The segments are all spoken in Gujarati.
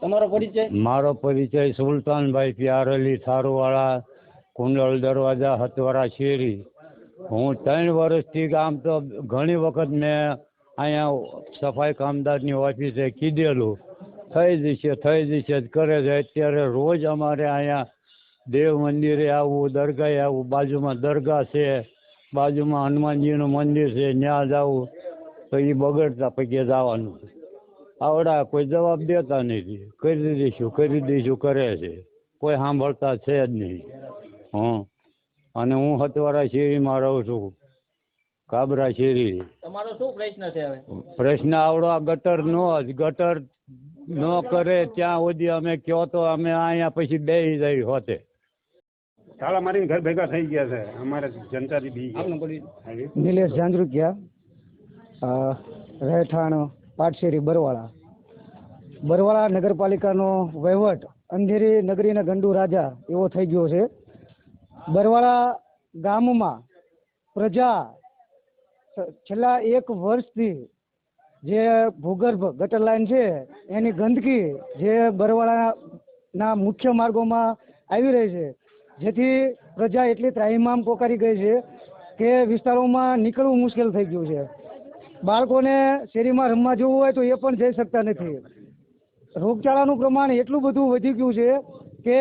તમારો પરિચય? મારો પરિચય સુલતાનભાઈ પ્યારેલી થારુવાળા કુંડળ દરવાજા હતવારા શેરી. હું ત્રણ વર્ષથી આમ તો ઘણી વખત મેં અહીંયા સફાઈ કામદારની ઓફિસે કીધેલું. થઈ જશે થઈ જશે, જ કરે છે. અત્યારે રોજ અમારે અહીંયા દેવ મંદિરે આવવું, દરગાહે આવવું. બાજુમાં દરગાહ છે, બાજુમાં હનુમાનજીનું મંદિર છે, ત્યાં જવું. તો એ બગડતા પૈકી જવાનું. આવડા કોઈ જવાબ દેતા નથી કરી દઈશું કરી દઈશું કરે છે. કોઈ સાંભળતા છે જ નહીં. હં. અને હું હતવારા શેરીમાં રહું છું. કાબરા શેરી. તમારો શું પ્રશ્ન છે હવે? પ્રશ્ન આવડો આ ગટર નો જ. ગટર ન કરે ત્યાં સુધી અમે કયો તો અમે અહીંયા પછી બે જઈ હોતે. તાળા મારીને ઘર ભેગા થઈ ગયા છે. અમારે જનતાથી બી નિલેશ ઝાંઝરુકિયા અ, રહેઠાણ. પાટશેરી, બરવાળા. બરવાળા નગરપાલિકાનો વહીવટ અંધેરી નગરીના ગંડુ રાજા એવો થઈ ગયો છે. બરવાળા ગામમાં પ્રજા છેલ્લા એક વર્ષથી જે ભૂગર્ભ ગટર લાઈન છે, એની ગંદકી જે બરવાળાના મુખ્ય માર્ગોમાં આવી રહી છે, જેથી પ્રજા એટલી ત્રાહિમામ પોકારી ગઈ છે કે વિસ્તારોમાં નીકળવું મુશ્કેલ થઈ ગયું છે. બાળકોને શેરીમાં રમવા જવું હોય તો એ પણ જઈ શકતા નથી. રોગચાળાનું પ્રમાણ એટલું બધું વધી ગયું છે કે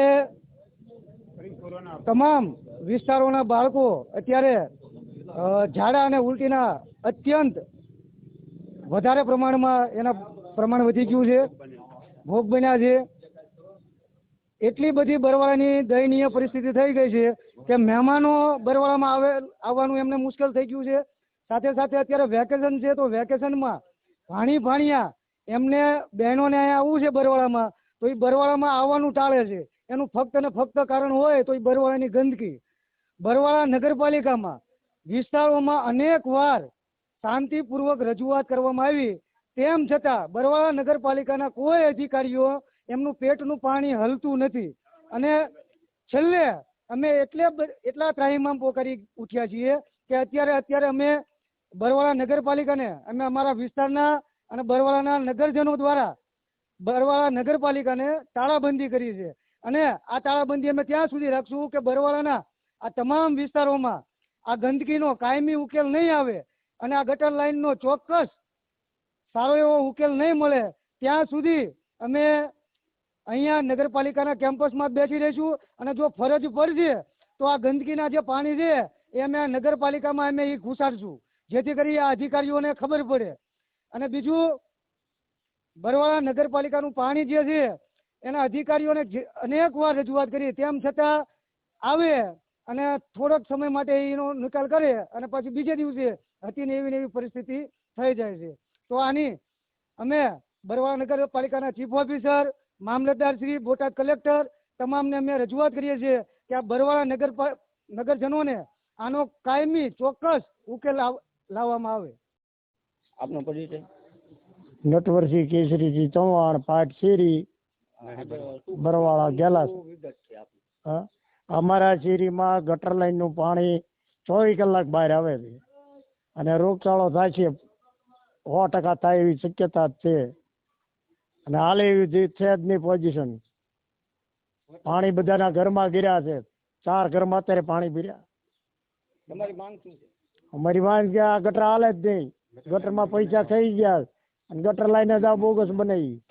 તમામ વિસ્તારોના બાળકો અત્યારે ઝાડા અને ઉલટીના અત્યંત વધારે પ્રમાણમાં એના પ્રમાણ વધી ગયું છે. ભોગ બન્યા છે. એટલી બધી બરવાળાની દયનીય પરિસ્થિતિ થઈ ગઈ છે કે મહેમાનો બરવાળામાં આવે, આવવાનું એમને મુશ્કેલ થઈ ગયું છે. સાથે સાથે અત્યારે વેકેશન છે તો વેકેશનમાં ભાણી ભાણિયા એમને બહેનોને અહીંયા આવવું છે બરવાળામાં, તો એ બરવાળામાં આવવાનું ટાળે છે. એનું ફક્ત ને ફક્ત કારણ હોય તો એ બરવાળાની ગંદકી. બરવાળા નગરપાલિકામાં વિસ્તારોમાં અનેક વાર શાંતિપૂર્વક રજૂઆત કરવામાં આવી. તેમ છતાં બરવાળા નગરપાલિકાના કોઈ અધિકારીઓ એમનું પેટનું પાણી હલતું નથી. અને છેલ્લે અમે એટલે એટલા ત્રાહિમામ પોકારી ઉઠ્યા છીએ કે અત્યારે અત્યારે અમે બરવાળા નગરપાલિકાને, અમે અમારા વિસ્તારના અને બરવાળાના નગરજનો દ્વારા બરવાળા નગરપાલિકાને તાળાબંધી કરી છે. અને આ તાળાબંધી અમે ત્યાં સુધી રાખશું કે બરવાળાના આ તમામ વિસ્તારોમાં આ ગંદકીનો કાયમી ઉકેલ નહીં આવે અને આ ગટર લાઈનનો ચોક્કસ સારો એવો ઉકેલ નહીં મળે, ત્યાં સુધી અમે અહીંયા નગરપાલિકાના કેમ્પસમાં બેસી રહીશું અને જો ફરજ પડશે તો આ ગંદકીના જે પાણી છે એ અમે આ નગરપાલિકામાં અમે એ ઘુસાડશું. જેથી કરી આ અધિકારીઓને ખબર પડે. અને બીજું, બરવાળા નગરપાલિકાનું પાણી જે છે, એના અધિકારીઓને અનેક વાર રજૂઆત કરી. તેમ છતાં આવે અને થોડોક સમય માટે એનો નિકાલ કરે અને પછી બીજે દિવસે હતી ને એવી ને એવી પરિસ્થિતિ થઈ જાય છે. તો આની અમે બરવાળા નગરપાલિકાના ચીફ ઓફિસર, મામલતદાર શ્રી, બોટાદ કલેક્ટર તમામને અમે રજૂઆત કરીએ છીએ કે આ બરવાળા નગર નગરજનોને આનો કાયમી ચોક્કસ ઉકેલ લાવવામાં આવે. આપનો પરિચય? નટવરસિંહ કેસરીજી ચૌહાણ પાટ શેરી બરવાળા ગેલાસ. અમારા શેરીમાં ગટર લાઈનનું પાણી ચોવીસ કલાક બહાર આવે છે. અને રોગચાળો થાય છે. સો ટકા થાય એવી શક્યતા છે. અને હાલ એવી જે છે જ નહીં પોઝિશન પાણી બધાના ઘરમાં ગીર્યા છે. ચાર ઘરમાં અત્યારે પાણી પીર્યા તમારી માંગ શું છે? અમારી વાંસ કે આ ગટર હાલે જ નહીં. ગટરમાં પૈસા થઈ ગયા. અને ગટર લાઈને જ આ બોગસ બનાવી.